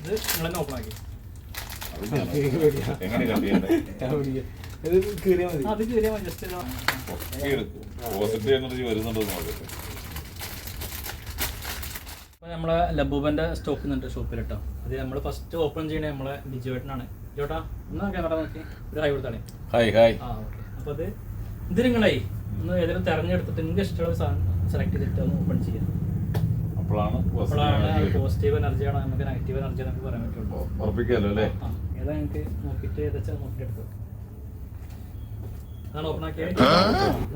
ഇത് ഓപ്പൺ ആക്കി. കീറിയാൽ മതി. അത് ജസ്റ്റ് അപ്പോൾ നമ്മളെ ലബൂബന്റെ സ്റ്റോക്ക് ഉണ്ട് ഷോപ്പിൽ കേട്ടോ അത് നമ്മൾ ഫസ്റ്റ് ഓപ്പൺ ചെയ്യണേ നമ്മളെ ബിജുവേട്ടനാണ്. ചേട്ടാ ഒന്ന് ക്യാമറ നോക്കി. ഒരു ഹൈ കൊടുത്താണേ ഹായ് ഹായ് ആ ഓക്കെ അപ്പോൾ അത് ഇത് നിങ്ങളെ ഒന്ന് ഏതെങ്കിലും തിരഞ്ഞെടുത്തിട്ട് നിങ്ങൾക്ക് ഇഷ്ടമുള്ള സാധനം സെലക്ട് ചെയ്തിട്ട് ഒന്ന് ഓപ്പൺ ചെയ്യാം. അപ്പോഴാണ് അപ്പോഴാണ് പോസിറ്റീവ് എനർജിയാണോ നമുക്ക് നെഗറ്റീവ് എനർജി നമുക്ക് പറയാൻ പറ്റുള്ളൂ. ഉറപ്പിക്കാമല്ലോ അല്ലേ? ഏതാ ഞങ്ങൾക്ക് നോക്കിയിട്ട് ഏതാ നോക്കിയെടുത്തു എടുത്തു അതാണ് ഓപ്പൺ ആക്കിയത്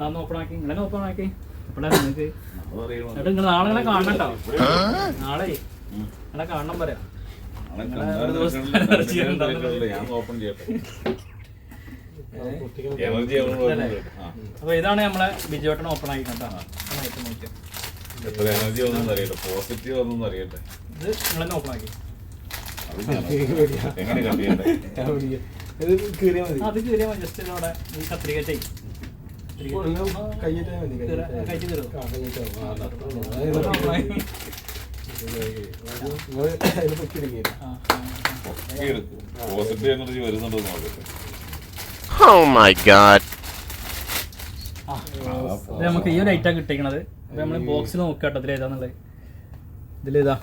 ഞാൻ ഓപ്പൺ ആക്കി. ഇങ്ങനെ ഓപ്പൺ ആക്കി. അപ്പോഴാണ് നിങ്ങൾക്ക് അതറിയണം എന്നിട്ട് നിങ്ങൾ നാളെ ഇങ്ങനെ ഇങ്ങനെ കാണണം പറയാം. അപ്പോൾ ഇതാണ് നമ്മളെ ബിജുവേട്ടൻ ഓപ്പൺ ആക്കി കേട്ടോ. നന്നായിട്ട് നോക്കിയോ എത്ര എനർജി ഒന്നും അറിയട്ടെ? പോസിറ്റീവ് ഒന്നും അറിയട്ടെ? ഇത് നിങ്ങളെന്നെ ഓപ്പൺ ആക്കി. എങ്ങനെ കണ്ടിയുണ്ട് ഇത് മതി. അത് മതി. ജസ്റ്റ് അവിടെ ഈ മതി കഴിച്ച് നിങ്ങൾ അതിൽ പോസിറ്റീവ് എനർജി വരുന്നുണ്ടോ നോക്കട്ടെ. Oh my god. നമുക്ക് ഈ ഒരു ഐറ്റാണ് കിട്ടിക്കണത് അപ്പോൾ നമ്മൾ ബോക്സിൽ നോക്കുക കേട്ടോ ഏതാന്നുള്ളത്. ഇതിൽ ഇതാ.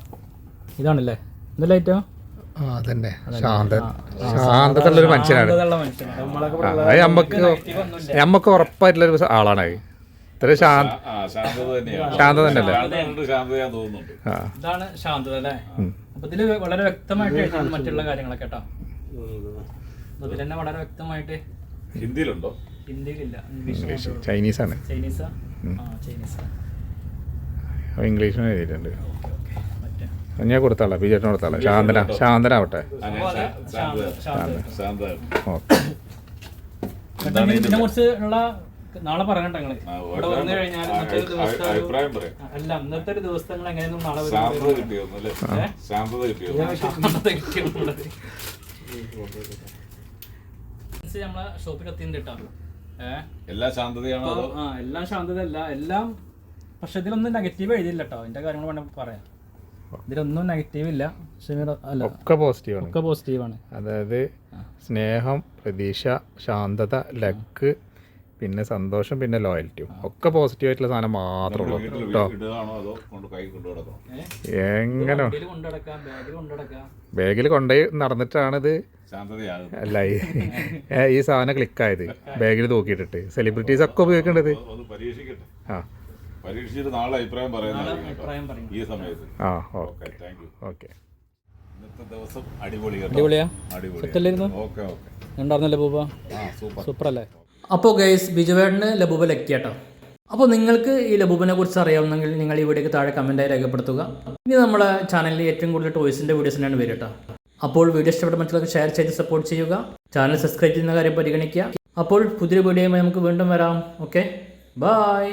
ഇതാണല്ലേ? ഇതല്ലേ ഐറ്റം ആ, അതന്നെ. ശാന്തതയുള്ള ഒരു മനുഷ്യനാണ്. അത് നമ്മക്ക് നമുക്ക് ഉറപ്പായിട്ടുള്ള ഒരു ആളാണ് ഇത്ര ശാന്ത ആ ശാന്തത തന്നെയാണ്. ശാന്തത തന്നെയല്ലേ? ഇതാണ് ശാന്തത അല്ലേ. അപ്പൊ ഇതിൽ വളരെ വ്യക്തമായിട്ട് മറ്റുള്ള കാര്യങ്ങളൊക്കെ കേട്ടോ. ഇതിൽ തന്നെ വളരെ വ്യക്തമായിട്ട് ഹിന്ദിയിലുണ്ടോ? ഹിന്ദിയിലില്ല ഇംഗ്ലീഷ് ചൈനീസ് ചൈനീസാണ്. ചൈനീസാ? ചൈനീസാ. ഇംഗ്ലീഷിലും എഴുതിയിട്ടുണ്ട്. ഞാൻ കൊടുത്താളാ ബി ചേട്ടൻ കൊടുത്താളാം ശാന്തന ശാന്തനാവട്ടെ നാളെ പറയണ്ട അല്ല ഇന്നത്തെ ഒരു നിങ്ങൾ എങ്ങനെയൊന്നും നാളെ. നമ്മളെ ഷോപ്പിൽ എത്തിയിട്ടുണ്ട് കേട്ടോ. എല്ലാ ശാന്തതയാണോ ആ എല്ലാം ശാന്തതയല്ല. എല്ലാം പക്ഷെ ഇതിലൊന്നും നെഗറ്റീവ് എഴുതിയില്ല കേട്ടോ അതിന്റെ കാര്യങ്ങൾ വേണമെങ്കിൽ പറയാം ഇതിലൊന്നും നെഗറ്റീവ് ഇല്ല. ഷമീർ അല്ല ഒക്കെ പോസിറ്റീവാണ് ഒക്കെ പോസിറ്റീവാണ് അതായത് സ്നേഹം പ്രതീക്ഷ ശാന്തത ലക്ക് പിന്നെ സന്തോഷം പിന്നെ ലോയൽറ്റിയും ഒക്കെ പോസിറ്റീവ് ആയിട്ടുള്ള സാധനം മാത്രമേ ഉള്ളൂ കേട്ടോ. അതോ കൊണ്ട് കൈ കൊണ്ടു നടക്കണോ? എങ്ങനെ? ബാഗിൽ കൊണ്ടുപോയി നടന്നിട്ടാണ് ശാന്തതയാകും അല്ല ഈ- സാധനം ക്ലിക്കായത് ബാഗിൽ തൂക്കിയിട്ടിട്ട് സെലിബ്രിറ്റീസ് ഒക്കെ ഉപയോഗിക്കേണ്ടത്? ആ. പരീക്ഷിച്ചിട്ട് നാളെ അഭിപ്രായം ഈ സമയത്ത്. ആ ഓക്കെ ഓക്കെ. ഇന്നത്തെ ദിവസം. അടിപൊളിയാ? Okay okay. ഉണ്ടായിരുന്നല്ലേ സൂപ്പർ. സൂപ്പർ അല്ലേ അപ്പോൾ ഗൈസ് ബിജുവേട്ടന് ലബൂബ ലക്കിയാട്ടോ. അപ്പോൾ നിങ്ങൾക്ക് ഈ ലബൂബിനെ കുറിച്ച് അറിയാവുന്നെങ്കിൽ നിങ്ങൾ ഈ വീഡിയോക്ക് താഴെ കമന്റായി രേഖപ്പെടുത്തുക. ഇനി നമ്മുടെ ചാനലിൽ ഏറ്റവും കൂടുതൽ ടോയ്സിന്റെ വീഡിയോസ് തന്നെയാണ് വരിക കേട്ടോ. അപ്പോൾ വീഡിയോ ഇഷ്ടപ്പെട്ട മറ്റുള്ളവർക്ക് ഷെയർ ചെയ്ത് സപ്പോർട്ട് ചെയ്യുക. ചാനൽ സബ്സ്ക്രൈബ് ചെയ്യുന്ന കാര്യം പരിഗണിക്കുക. അപ്പോൾ പുതിയ വീഡിയോയുമായി നമുക്ക് വീണ്ടും വരാം. Okay bye